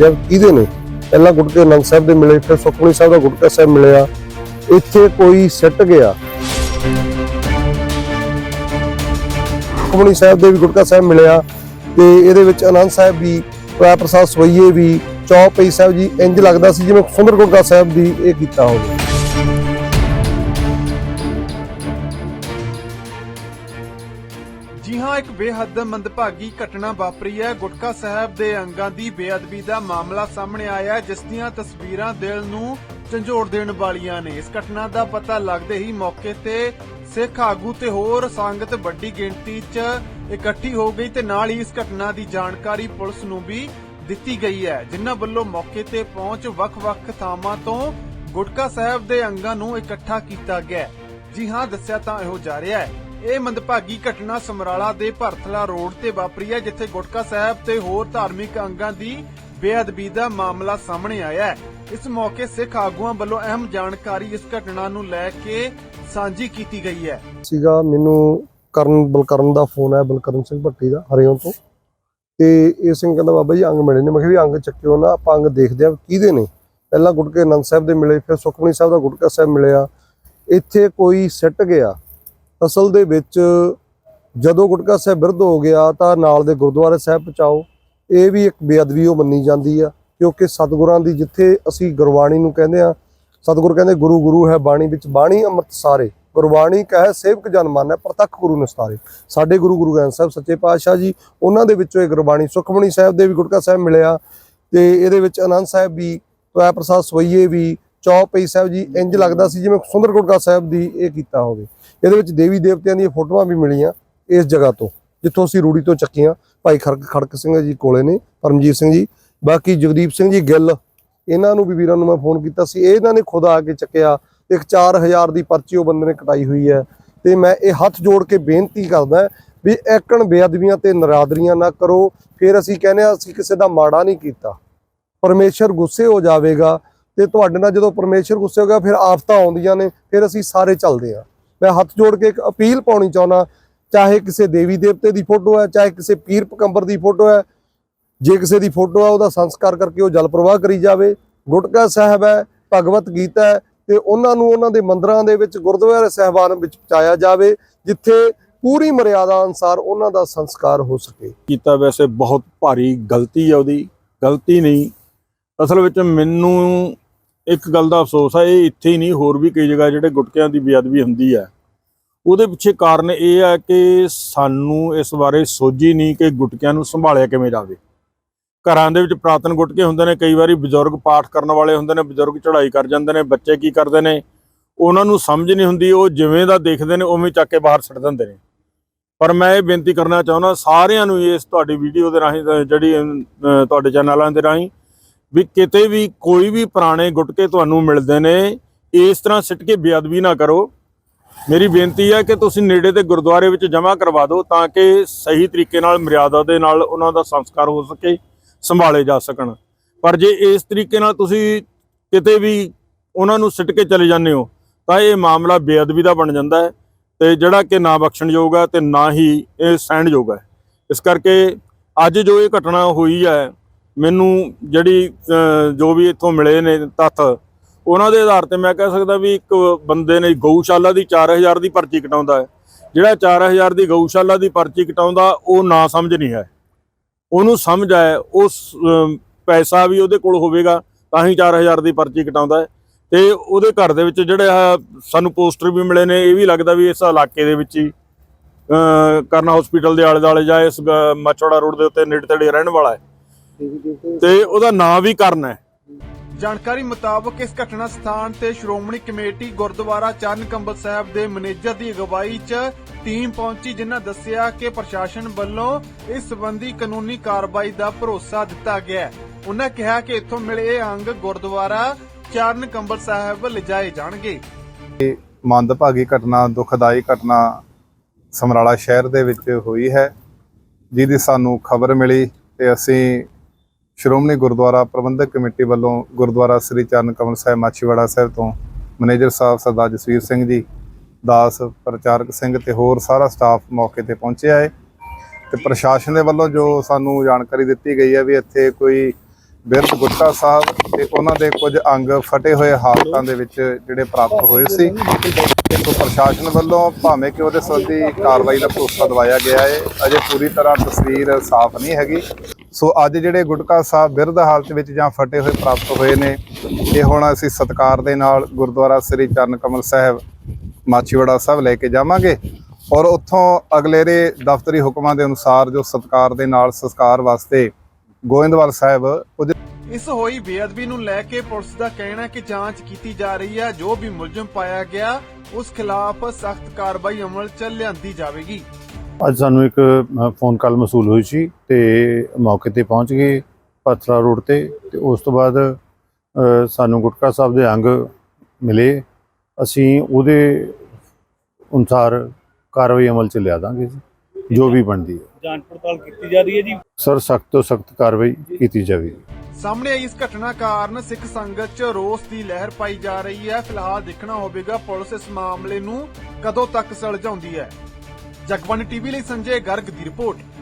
ਦੇਖਦੇ ਕਿਹਦੇ ਨੇ? ਪਹਿਲਾਂ ਗੁਟਕੇ ਅਨੰਦ ਸਾਹਿਬ ਦੇ ਮਿਲੇ, ਫਿਰ ਸੁਖਮਨੀ ਸਾਹਿਬ ਦਾ ਗੁਟਕਾ ਸਾਹਿਬ ਮਿਲਿਆ। ਇੱਥੇ ਕੋਈ ਸਿੱਟ ਗਿਆ। ਸੁਖਮਨੀ ਸਾਹਿਬ ਦੇ ਵੀ ਗੁਟਕਾ ਸਾਹਿਬ ਮਿਲਿਆ ਤੇ ਇਹਦੇ ਵਿੱਚ ਆਨੰਦ ਸਾਹਿਬ ਵੀ ਰਾਏ ਪ੍ਰਸਾਦ ਸਵਈਏ ਵੀ, ਚੌਪਈ ਸਾਹਿਬ ਜੀ ਇੰਜ ਲੱਗਦਾ ਸੀ ਜਿਵੇਂ ਸੁੰਦਰ ਗੁਟਕਾ ਸਾਹਿਬ ਦੀ ਇਹ ਕੀਤਾ ਹੋਵੇ। ਜੀ ਹਾਂ ਇੱਕ ਬੇਹੱਦ ਮੰਦਭਾਗੀ ਘਟਨਾ ਵਾਪਰੀ ਹੈ। ਗੁਟਕਾ ਸਾਹਿਬ ਦੇ ਅੰਗਾਂ ਦੀ ਬੇਅਦਬੀ ਦਾ ਮਾਮਲਾ ਸਾਹਮਣੇ ਆਇਆ ਹੈ, ਜਿਸ ਦੀਆਂ ਤਸਵੀਰਾਂ ਦਿਲ ਨੂੰ ਝੰਜੋੜ ਦੇਣ ਵਾਲੀਆਂ ਨੇ। ਇਸ ਘਟਨਾ ਦਾ ਪਤਾ ਲੱਗਦੇ ਹੀ ਮੌਕੇ ਤੇ ਸਿੱਖ ਆਗੂ ਤੇ ਹੋਰ ਸੰਗਤ ਵੱਡੀ ਗਿਣਤੀ 'ਚ ਇਕੱਠੀ ਹੋ ਗਈ ਤੇ ਨਾਲ ਹੀ ਇਸ ਘਟਨਾ ਦੀ ਜਾਣਕਾਰੀ ਪੁਲਿਸ ਨੂੰ ਵੀ ਦਿੱਤੀ ਗਈ ਹੈ ਜਿਨ੍ਹਾਂ ਵੱਲੋਂ ਮੌਕੇ ਤੇ ਪਹੁੰਚ ਵੱਖ-ਵੱਖ ਥਾਵਾਂ ਤੋਂ ਗੁਟਕਾ ਸਾਹਿਬ ਦੇ ਅੰਗਾਂ ਨੂੰ ਇਕੱਠਾ ਕੀਤਾ ਗਿਆ ਜੀ ਹਾਂ ਦੱਸਿਆ ਤਾਂ ਇਹੋ ਜਾ ਰਿਹਾ ਹੈ। ਇਹ ਮੰਦਭਾਗੀ ਘਟਨਾ ਸਮਰਾਲਾ ਦੇ ਭਰਥਲਾ ਰੋਡ ਤੇ ਵਾਪਰੀ ਹੈ, ਜਿੱਥੇ ਗੁਟਕਾ ਸਾਹਿਬ ਤੇ ਹੋਰ ਧਾਰਮਿਕ ਅੰਗਾਂ ਦੀ ਬੇਅਦਬੀ ਦਾ ਮਾਮਲਾ ਸਾਹਮਣੇ ਆਇਆ ਹੈ। ਇਸ ਮੌਕੇ ਸਿੱਖ ਆਗੂਆਂ ਵੱਲੋਂ ਅਹਿਮ ਜਾਣਕਾਰੀ ਇਸ ਘਟਨਾ ਨੂੰ ਲੈ ਕੇ ਸਾਂਝੀ ਕੀਤੀ ਗਈ ਹੈ। ਸੀਗਾ, ਮੈਨੂੰ ਕਰਨ, ਬਲਕਰਨ ਦਾ ਫੋਨ ਆਇਆ, ਬਲਕਰਨ ਸਿੰਘ ਭੱਟੀ ਦਾ, ਹਰਿਓਂ ਤੋਂ। ਤੇ ਇਹ ਸਿੰਘ ਕਹਿੰਦਾ, ਬਾਬਾ ਜੀ, ਅੰਗ ਮਿਲੇ ਨੇ। ਮੈਂ ਕਿਹਾ, ਵੀ ਅੰਗ ਚੱਕਿਓ ਨਾ, ਆਪਾਂ ਅੰਗ ਦੇਖਦੇ ਆ ਕਿਹਦੇ ਨੇ? ਪਹਿਲਾਂ ਗੁਟਕੇ ਅਨੰਦ ਸਾਹਿਬ ਦੇ ਮਿਲੇ, ਫਿਰ ਸੁਖਮਨੀ ਸਾਹਿਬ ਦਾ ਗੁਟਕਾ ਸਾਹਿਬ ਮਿਲਿਆ। ਇੱਥੇ ਕੋਈ ਸਿੱਟ ਗਿਆ। ਅਸਲ ਦੇ ਵਿੱਚ ਜਦੋਂ ਗੁਟਕਾ ਸਾਹਿਬ ਬਿਰਧ ਹੋ ਗਿਆ ਤਾਂ ਨਾਲ ਦੇ ਗੁਰਦੁਆਰੇ ਸਾਹਿਬ ਪਹੁੰਚਾਓ। ਇਹ ਵੀ ਇੱਕ ਬੇਅਦਬੀ ਉਹ ਮੰਨੀ ਜਾਂਦੀ ਆ, ਕਿਉਂਕਿ ਸਤਿਗੁਰਾਂ ਦੀ ਜਿੱਥੇ ਅਸੀਂ ਗੁਰਬਾਣੀ ਨੂੰ ਕਹਿੰਦੇ ਆ, ਸਤਿਗੁਰ ਕਹਿੰਦੇ ਗੁਰੂ ਗੁਰੂ ਹੈ ਬਾਣੀ ਵਿੱਚ, ਬਾਣੀ ਅੰਮ੍ਰਿਤ ਸਾਰੇ। ਗੁਰਬਾਣੀ ਕਹੇ ਸੇਵਕ ਜਨ ਮਾਨੈ, ਪ੍ਰਤੱਖ ਗੁਰੂ ਨਿਸਤਾਰੇ। ਸਾਡੇ ਗੁਰੂ ਗੁਰੂ ਗ੍ਰੰਥ ਸਾਹਿਬ ਸੱਚੇ ਪਾਤਸ਼ਾਹ ਜੀ, ਉਹਨਾਂ ਦੇ ਵਿੱਚੋਂ ਇਹ ਗੁਰਬਾਣੀ ਸੁਖਮਣੀ ਸਾਹਿਬ ਦੇ ਵੀ ਗੁਟਕਾ ਸਾਹਿਬ ਮਿਲਿਆ ਤੇ ਇਹਦੇ ਵਿੱਚ ਆਨੰਦ ਸਾਹਿਬ ਵੀ ਰਾਏ ਪ੍ਰਸਾਦ ਸਵਈਏ ਵੀ, ਚੌਪਈ ਸਾਹਿਬ ਜੀ ਇੰਜ ਲੱਗਦਾ ਸੀ ਜਿਵੇਂ ਸੁੰਦਰ ਗੁਟਕਾ ਸਾਹਿਬ ਦੀ ਇਹ ਕੀਤਾ ਹੋਵੇ। ਇਹਦੇ ਵਿੱਚ ਦੇਵੀ ਦੇਵਤਿਆਂ ਦੀਆਂ ਫੋਟੋਆਂ ਵੀ ਮਿਲੀਆਂ ਇਸ ਜਗ੍ਹਾ ਤੋਂ, ਜਿੱਥੋਂ ਅਸੀਂ ਰੂੜੀ ਤੋਂ ਚੱਕੀਆਂ। ਭਾਈ ਖੜਕ ਖੜਕ ਸਿੰਘ ਜੀ ਕੋਲੇ ਨੇ, ਪਰਮਜੀਤ ਸਿੰਘ ਜੀ। ਬਾਕੀ ਜਗਦੀਪ ਸਿੰਘ ਜੀ ਗਿੱਲ, ਇਹਨਾਂ ਨੂੰ ਵੀ ਵੀਰਾਂ ਨੂੰ ਮੈਂ ਫੋਨ ਕੀਤਾ ਸੀ। ਇਹਨਾਂ ਨੇ ਖੁਦ ਆ ਕੇ ਚੱਕਿਆ। ਇੱਕ 4000 ਦੀ ਪਰਚੀ ਉਹ ਬੰਦੇ ਨੇ ਕਟਾਈ ਹੋਈ ਹੈ। ਤੇ ਮੈਂ ਇਹ ਹੱਥ ਜੋੜ ਕੇ ਬੇਨਤੀ ਕਰਦਾ ਵੀ ਐਕਣ ਬੇਅਦਬੀਆਂ ਤੇ ਨਰਾਦਰੀਆਂ ਨਾ ਕਰੋ। ਫਿਰ ਅਸੀਂ ਕਹਿੰਦੇ ਆ ਅਸੀਂ ਕਿਸੇ ਦਾ ਮਾੜਾ ਨਹੀਂ ਕੀਤਾ। ਪਰਮੇਸ਼ਰ ਗੁੱਸੇ ਹੋ ਜਾਵੇਗਾ ਤੇ ਤੁਹਾਡੇ ਨਾਲ ਜਦੋਂ ਪਰਮੇਸ਼ਰ ਗੁੱਸੇ ਹੋ ਗਿਆ, ਫਿਰ ਆਫਤਾਂ ਆਉਂਦੀਆਂ ਨੇ, ਫਿਰ ਅਸੀਂ ਸਾਰੇ ਚੱਲਦੇ ਆ ਮੈਂ ਹੱਥ ਜੋੜ ਕੇ ਇੱਕ ਅਪੀਲ ਪਾਉਣੀ ਚਾਹੁੰਦਾ, ਚਾਹੇ ਕਿਸੇ ਦੇਵੀ ਦੇਵਤੇ ਦੀ ਫੋਟੋ ਹੈ, ਚਾਹੇ ਕਿਸੇ ਪੀਰ ਪਕੰਬਰ ਦੀ ਫੋਟੋ ਹੈ, ਜੇ ਕਿਸੇ ਦੀ ਫੋਟੋ ਹੈ, ਉਹਦਾ ਸੰਸਕਾਰ ਕਰਕੇ ਉਹ ਜਲ ਪ੍ਰਵਾਹ ਕਰੀ ਜਾਵੇ। ਗੁਟਕਾ ਸਾਹਿਬ ਹੈ, ਭਗਵਤ ਗੀਤਾ ਹੈ, ਤੇ ਉਹਨਾਂ ਨੂੰ ਉਹਨਾਂ ਦੇ ਮੰਦਰਾਂ ਦੇ ਵਿੱਚ, ਗੁਰਦੁਆਰੇ ਸਹਿਬਾਨ ਵਿੱਚ ਪਹੁੰਚਾਇਆ ਜਾਵੇ, ਜਿੱਥੇ ਪੂਰੀ ਮਰਿਆਦਾ ਅਨਸਾਰ ਉਹਨਾਂ ਦਾ ਸੰਸਕਾਰ ਹੋ ਸਕੇ। ਕੀਤਾ ਵੈਸੇ ਬਹੁਤ ਭਾਰੀ ਗਲਤੀ ਹੈ ਉਹਦੀ। ਗਲਤੀ ਨਹੀਂ। ਅਸਲ ਵਿੱਚ ਮੈਨੂੰ ਇੱਕ ਗੱਲ ਦਾ ਅਫਸੋਸ ਹੈ ਇਹ ਇੱਥੇ ਹੀ ਨਹੀਂ, ਹੋਰ ਵੀ ਕਈ ਜਗ੍ਹਾ ਜਿਹੜੇ ਗੁਟਕਿਆਂ ਦੀ ਬੇਅਦਬੀ ਹੁੰਦੀ ਹੈ ਉਹਦੇ ਪਿੱਛੇ ਕਾਰਨ ਇਹ ਹੈ ਕਿ ਸਾਨੂੰ ਇਸ ਬਾਰੇ ਸੋਝੀ ਨਹੀਂ ਕਿ ਗੁਟਕਿਆਂ ਨੂੰ ਸੰਭਾਲਿਆ ਕਿਵੇਂ ਜਾਵੇ। ਘਰਾਂ ਦੇ ਵਿੱਚ ਪ੍ਰਾਤਨ ਗੁਟਕੇ ਹੁੰਦੇ ਨੇ, ਕਈ ਵਾਰੀ ਬਜ਼ੁਰਗ ਪਾਠ ਕਰਨ ਵਾਲੇ ਹੁੰਦੇ ਨੇ, ਬਜ਼ੁਰਗ ਚੜ੍ਹਾਈ ਕਰ ਜਾਂਦੇ ਨੇ, ਬੱਚੇ ਕੀ ਕਰਦੇ ਨੇ, ਉਹਨਾਂ ਨੂੰ ਸਮਝ ਨਹੀਂ ਹੁੰਦੀ, ਉਹ ਜਿਵੇਂ ਦਾ ਦੇਖਦੇ ਨੇ, ਉਵੇਂ ਚੱਕ ਕੇ ਬਾਹਰ ਛੱਡ ਦਿੰਦੇ ਨੇ। ਪਰ ਮੈਂ ਇਹ ਬੇਨਤੀ ਕਰਨਾ ਚਾਹੁੰਦਾ, ਸਾਰਿਆਂ ਨੂੰ ਇਸ ਤੁਹਾਡੀ ਵੀਡੀਓ ਦੇ ਰਾਹੀਂ ਜਿਹੜੀ ਤੁਹਾਡੇ ਚੈਨਲਾਂ ਦੇ ਰਾਹੀਂ ਵੀ ਕਿਤੇ ਵੀ ਕੋਈ ਵੀ ਪੁਰਾਣੇ ਗੁਟਕੇ ਤੁਹਾਨੂੰ ਮਿਲਦੇ ਨੇ, ਇਸ ਤਰ੍ਹਾਂ ਸਿੱਟ ਕੇ ਬੇਅਦਬੀ ਨਾ ਕਰੋ। ਮੇਰੀ ਬੇਨਤੀ ਹੈ ਕਿ ਤੁਸੀਂ ਨੇੜੇ ਦੇ ਗੁਰਦੁਆਰੇ ਵਿੱਚ ਜਮ੍ਹਾਂ ਕਰਵਾ ਦਿਓ ਤਾਂ ਕਿ ਸਹੀ ਤਰੀਕੇ ਨਾਲ, ਮਰਿਆਦਾ ਦੇ ਨਾਲ ਉਹਨਾਂ ਦਾ ਸੰਸਕਾਰ ਹੋ ਸਕੇ, ਸੰਭਾਲੇ ਜਾ ਸਕਣ। ਪਰ ਜੇ ਇਸ ਤਰੀਕੇ ਨਾਲ ਤੁਸੀਂ ਕਿਤੇ ਵੀ ਉਹਨਾਂ ਨੂੰ ਸਿੱਟ ਕੇ ਚਲੇ ਜਾਂਦੇ ਹੋ, ਤਾਂ ਇਹ ਮਾਮਲਾ ਬੇਅਦਬੀ ਦਾ ਬਣ ਜਾਂਦਾ ਹੈ ਤੇ ਜਿਹੜਾ ਕਿ ਨਾ ਬਖਸ਼ਣਯੋਗ ਹੈ ਤੇ ਨਾ ਹੀ ਇਹ ਸਹਿਣਯੋਗ ਹੈ। ਇਸ ਕਰਕੇ ਅੱਜ ਜੋ ਇਹ ਘਟਨਾ ਹੋਈ ਹੈ ਮੈਨੂੰ ਜਿਹੜੀ ਜੋ ਵੀ ਇੱਥੋਂ ਮਿਲੇ ਨੇ ਤੱਥ, ਉਹਨਾਂ ਦੇ ਆਧਾਰ ਤੇ ਮੈਂ ਕਹਿ ਸਕਦਾ ਵੀ ਇੱਕ ਬੰਦੇ ਨੇ ਗਊਸ਼ਾਲਾ ਦੀ 4000 ਦੀ ਪਰਚੀ ਕਟਾਉਂਦਾ ਹੈ। ਜਿਹੜਾ 4000 ਦੀ ਗਊਸ਼ਾਲਾ ਦੀ ਪਰਚੀ ਕਟਾਉਂਦਾ, ਉਹ ਨਾ ਸਮਝ ਨਹੀਂ ਹੈ। ਉਹਨੂੰ ਸਮਝ ਆਇਆ, ਉਸ ਪੈਸਾ ਵੀ ਉਹਦੇ ਕੋਲ ਹੋਵੇਗਾ, ਤਾਂ ਹੀ 4000 ਦੀ ਪਰਚੀ ਕਟਾਉਂਦਾ ਹੈ। ਤੇ ਉਹਦੇ ਘਰ ਦੇ ਵਿੱਚ ਜਿਹੜੇ ਆ, ਸਾਨੂੰ ਪੋਸਟਰ ਵੀ ਮਿਲੇ ਨੇ, ਇਹ ਵੀ ਲੱਗਦਾ ਵੀ ਇਸ ਇਲਾਕੇ ਦੇ ਵਿੱਚ ਹੀ ਕਰਨਾ ਹਸਪੀਟਲ ਦੇ ਆਲੇ ਦੁਆਲੇ ਜਾਂ ਇਸ ਗ- ਮਚੌੜਾ ਰੋਡ ਦੇ ਉੱਤੇ ਨੇੜੇ ਤੇੜੇ ਰਹਿਣ ਵਾਲਾ ਹੈ। ਤੇ ਉਹਦਾ ਨਾਂ ਵੀ ਕਰਨ ਹੈ। ਜਾਣਕਾਰੀ ਮੁਤਾਬਕ ਇਸ ਘਟਨਾ ਸਥਾਨ ਤੇ ਸ਼੍ਰੋਮਣੀ ਕਮੇਟੀ ਗੁਰਦੁਆਰਾ ਚਰਨ ਕੰਬਲ ਸਾਹਿਬ ਦੇ ਮੈਨੇਜਰ ਦੀ ਅਗਵਾਈ 'ਚ ਟੀਮ ਪਹੁੰਚੀ ਜਿਨ੍ਹਾਂ ਦੱਸਿਆ ਕਿ ਪ੍ਰਸ਼ਾਸਨ ਵੱਲੋਂ ਇਸ ਸੰਬੰਧੀ ਕਾਨੂੰਨੀ ਕਾਰਵਾਈ ਦਾ ਭਰੋਸਾ ਦਿੱਤਾ ਗਿਆ ਉਹਨਾਂ ਕਿਹਾ ਕਿ ਇੱਥੋਂ ਮਿਲੇ ਇਹ ਅੰਗ ਗੁਰਦੁਆਰਾ ਚਰਨ ਕੰਬਲ ਸਾਹਿਬ ਲਿਜਾਏ ਜਾਣਗੇ। ਮੰਦਭਾਗੀ ਘਟਨਾ ਦੁਖਦਾਈ ਘਟਨਾ ਸਮਰਾਲਾ ਸ਼ਹਿਰ ਦੇ ਵਿੱਚ ਹੋਈ ਹੈ ਜਿਹਦੀ ਸਾਨੂੰ ਖਬਰ ਮਿਲੀ ਤੇ ਅਸੀਂ ਸ਼੍ਰੋਮਣੀ ਗੁਰਦੁਆਰਾ ਪ੍ਰਬੰਧਕ ਕਮੇਟੀ ਵੱਲੋਂ ਗੁਰਦੁਆਰਾ ਸ੍ਰੀ ਚਰਨ ਕਮਲ ਸਾਹਿਬ ਮਾਛੀਵਾੜਾ ਸਾਹਿਬ ਤੋਂ ਮੈਨੇਜਰ ਸਾਹਿਬ ਸਰਦਾਰ ਜਸਵੀਰ ਸਿੰਘ ਜੀ, ਦਾਸ ਪ੍ਰਚਾਰਕ ਸਿੰਘ ਤੇ ਹੋਰ ਸਾਰਾ ਸਟਾਫ ਮੌਕੇ ਤੇ ਪਹੁੰਚਿਆ ਹੈ। ਤੇ ਪ੍ਰਸ਼ਾਸਨ ਦੇ ਵੱਲੋਂ ਜੋ ਸਾਨੂੰ ਜਾਣਕਾਰੀ ਦਿੱਤੀ ਗਈ ਹੈ ਵੀ ਇੱਥੇ ਕੋਈ ਬਿਰਧ ਗੁਟਕਾ ਸਾਹਿਬ ਤੇ ਉਹਨਾਂ ਦੇ ਕੁਝ ਅੰਗ ਫਟੇ ਹੋਏ ਹਾਲਤਾਂ ਦੇ ਵਿੱਚ ਜਿਹੜੇ ਪ੍ਰਾਪਤ ਹੋਏ ਸੀ। ਸੋ ਪ੍ਰਸ਼ਾਸਨ ਵੱਲੋਂ ਭਾਵੇਂ ਕਿ ਉਹਦੇ ਸੰਬੰਧੀ ਕਾਰਵਾਈ ਦਾ ਭਰੋਸਾ ਦਵਾਇਆ ਗਿਆ ਹੈ ਅਜੇ ਪੂਰੀ ਤਰ੍ਹਾਂ ਤਸਵੀਰ ਸਾਫ਼ ਨਹੀਂ ਹੈਗੀ। ਸੋ ਅੱਜ ਜਿਹੜੇ ਗੁਟਕਾ ਸਾਹਿਬ ਬਿਰਧ ਹਾਲਤ ਵਿੱਚ ਜਾਂ ਫਟੇ ਹੋਏ, ਪ੍ਰਾਪਤ ਹੋਏ ਨੇ, ਇਹ ਹੁਣ ਅਸੀਂ ਸਤਕਾਰ ਦੇ ਨਾਲ ਗੁਰਦੁਆਰਾ ਸ੍ਰੀ ਚਰਨ ਕਮਲ ਸਾਹਿਬ ਮਾਚੀਵਾੜਾ ਸਾਹਿਬ ਲੈ ਕੇ ਜਾਵਾਂਗੇ। ਔਰ ਉੱਥੋਂ ਅਗਲੇਰੇ ਦਫ਼ਤਰੀ ਹੁਕਮਾਂ ਦੇ ਅਨੁਸਾਰ ਜੋ ਸਤਕਾਰ ਦੇ ਨਾਲ ਸੰਸਕਾਰ ਵਾਸਤੇ ਗੋਇੰਦਵਾਲ ਸਾਹਿਬ ਉਹਦੇ ਇਸ ਹੋਈ ਬੇਅਦਬੀ ਨੂੰ ਲੈ ਕੇ ਪੁਲਿਸ ਦਾ ਕਹਿਣਾ ਹੈ ਕਿ ਜਾਂਚ ਕੀਤੀ ਜਾ ਰਹੀ ਹੈ ਜੋ ਵੀ ਮੁਲਜ਼ਮ ਪਾਇਆ ਗਿਆ ਉਸ ਖਿਲਾਫ ਸਖਤ ਕਾਰਵਾਈ ਅਮਲ 'ਚ ਲਿਆਂਦੀ ਜਾਵੇਗੀ। ਅੱਜ ਸਾਨੂੰ ਇੱਕ ਫੋਨ ਕਾਲ ਮਸੂਲ ਹੋਈ ਸੀ ਤੇ ਮੌਕੇ ਤੇ ਪਹੁੰਚ ਗਏ ਪਥਰਾ ਰੋਡ ਤੇ ਤੇ ਉਸ ਤੋਂ ਬਾਅਦ ਸਾਨੂੰ ਗੁਟਕਾ ਸਾਹਿਬ ਦੇ ਅੰਗ ਮਿਲੇ। ਅਸੀਂ ਉਹਦੇ ਅਨੁਸਾਰ ਕਾਰਵਾਈ ਅਮਲ ਚ ਲਿਆ ਦਾਂਗੇ ਜੋ ਵੀ ਬਣਦੀ ਹੈ। ਜਾਂਚ ਪੜਤਾਲ ਕੀਤੀ ਜਾ ਰਹੀ ਹੈ ਜੀ। ਸਰ ਸਖਤ ਤੋਂ ਸਖਤ ਕਾਰਵਾਈ ਕੀਤੀ ਜਾਵੇਗੀ। ਸਾਹਮਣੇ ਆਈ ਇਸ ਘਟਨਾ ਕਾਰਨ ਸਿੱਖ ਸੰਗਤ 'ਚ ਰੋਸ ਦੀ ਲਹਿਰ ਪਾਈ ਜਾ ਰਹੀ ਹੈ। ਫਿਲਹਾਲ ਦੇਖਣਾ ਹੋਵੇਗਾ ਪੁਲਿਸ ਇਸ ਮਾਮਲੇ ਨੂੰ ਕਦੋਂ ਤੱਕ ਸੁਲਝਾਉਂਦੀ ਹੈ। ਜਗਬਾਣੀ ਟੀਵੀ ਲਈ ਸੰਜੇ ਗਰਗ ਦੀ ਰਿਪੋਰਟ।